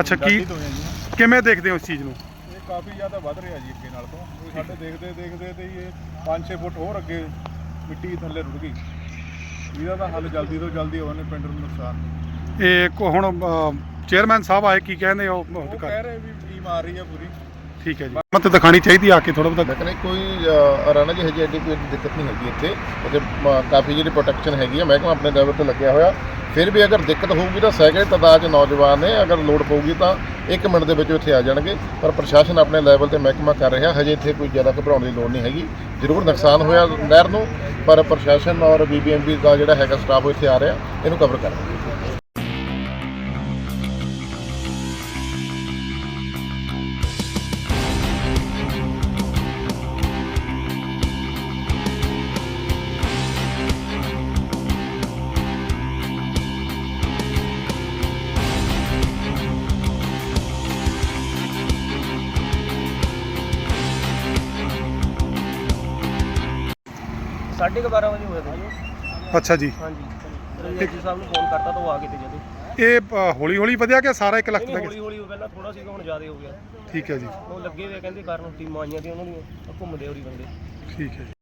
ਅੱਛਾ, ਕੀ- ਦਾਦੀ ਤੋਂ ਹੈ ਜੀ ਕਿਵੇਂ ਦੇਖਦੇ ਹੋ ਇਸ ਚੀਜ਼ ਨੂੰ? ਇਹ ਕਾਫੀ ਜ਼ਿਆਦਾ ਵੱਧ ਰਿਹਾ ਜੀ ਅੱਗੇ ਨਾਲ। ਤੋਂ ਇਹ ਸਾਡੇ ਦੇਖਦੇ ਦੇਖਦੇ ਤੇ ਹੀ ਇਹ 5-6 ਫੁੱਟ ਹੋਰ ਅੱਗੇ ਮਿੱਟੀ ਥੱਲੇ ਰੁੜ ਗਈ। ਇਹਦਾ ਤਾਂ ਹੱਲ ਜਲਦੀ ਤੋਂ ਜਲਦੀ ਹੋਣੇ ਪਿੰਡ ਨੂੰ ਨੁਕਸਾਨ। ਇਹ ਕੋ- ਹੁਣ ਚੇਅਰਮੈਨ ਸਾਹਿਬ ਆਏ ਕੀ ਕਹਿੰਦੇ ਉਹ ਉਹ ਕਹਿ ਰਹੇ ਵੀ ਟੀਮ ਆ ਰਹੀ ਹੈ ਪੂਰੀ। ਠੀਕ ਹੈ ਜੀ। ਮਤ ਦਿਖਾਣੀ ਚਾਹੀਦੀ ਆ ਕੇ ਥੋੜਾ ਬਹੁਤਾ। ਲੇਕਿਨ ਕੋਈ ਅ, ਰਾਣਾ ਜੀ ਹਜੇ ਐਡੀ ਕੋਈ ਦਿੱਕਤ ਨਹੀਂ ਹੈਗੀ ਇੱਥੇ। ਉੱਥੇ ਕਾਫੀ ਜਿਹੜੀ ਪ੍ਰੋਟੈਕਸ਼ਨ ਹੈਗੀ ਆ ਮਹਿਕਮਾ ਆਪਣੇ ਲੈਵਲ ਤੇ ਲੱਗਿਆ ਹੋਇਆ। ਫਿਰ ਵੀ ਅਗਰ ਦਿੱਕਤ ਹੋਊਗੀ ਤਾਂ ਸੈਕੜੇ ਤਾਦਾਦ 'ਚ ਨੌਜਵਾਨ ਨੇ ਅਗਰ ਲੋੜ ਪਊਗੀ ਤਾਂ 1 ਮਿੰਟ ਦੇ ਵਿੱਚ ਇੱਥੇ ਆ ਜਾਣਗੇ। ਪਰ ਪ੍ਰਸ਼ਾਸਨ ਆਪਣੇ ਲੈਵਲ ਤੇ ਮਹਿਕਮਾ ਕਰ ਰਿਹਾ ਹਜੇ ਇੱਥੇ ਕੋਈ ਜ਼ਿਆਦਾ ਘਬਰਾਉਣ ਦੀ ਲੋੜ ਨਹੀਂ ਹੈਗੀ। ਜ਼ਰੂਰ ਨੁਕਸਾਨ ਹੋਇਆ ਨਹਿਰ ਨੂੰ ਪਰ ਪ੍ਰਸ਼ਾਸਨ ਔਰ ਬੀਬੀਐਮਬੀ ਦਾ ਜਿਹੜਾ ਹੈਗਾ ਸਟਾਫ ਇੱਥੇ ਆ ਰਿਹਾ ਇਹਨੂੰ ਕਵਰ ਕਰ ਰਿਹਾ ਸਾਢੇ ਕੁ ਬਾਰਾਂ ਵਜੇ ਹੋਇਆ ਤਾ ਜੀ ਅੱਛਾ ਜੀ। ਹਾਂਜੀ। ਸਾਹਿਬ ਨੂੰ ਫੋਨ ਕਰਤਾ ਤਾਂ ਉਹ ਆ ਗਏ ਤੇ ਜਦੋਂ। ਇਹ ਹੌਲੀ ਹੌਲੀ ਵਧਿਆ ਕਿ ਸਾਰਾ 1 ਲੱਖ ਨਹੀਂ ਤੱਕ? ਹੌਲੀ ਹੌਲੀ ਪਹਿਲਾਂ ਥੋੜਾ ਸੀਗਾ ਹੁਣ ਜ਼ਿਆਦਾ ਹੋ ਗਿਆ। ਠੀਕ ਹੈ ਜੀ। ਉਹ ਲੱਗੇ ਹੋਏ ਕਹਿੰਦੇ ਕਾਰਨ ਟੀਮਾਂ ਆਈਆਂ ਤੇ ਉਹਨਾਂ ਉਹ ਘੁੰਮਦੇ ਹੋਰੀ ਬੰਦੇ। ਠੀਕ ਹੈ ਜੀ।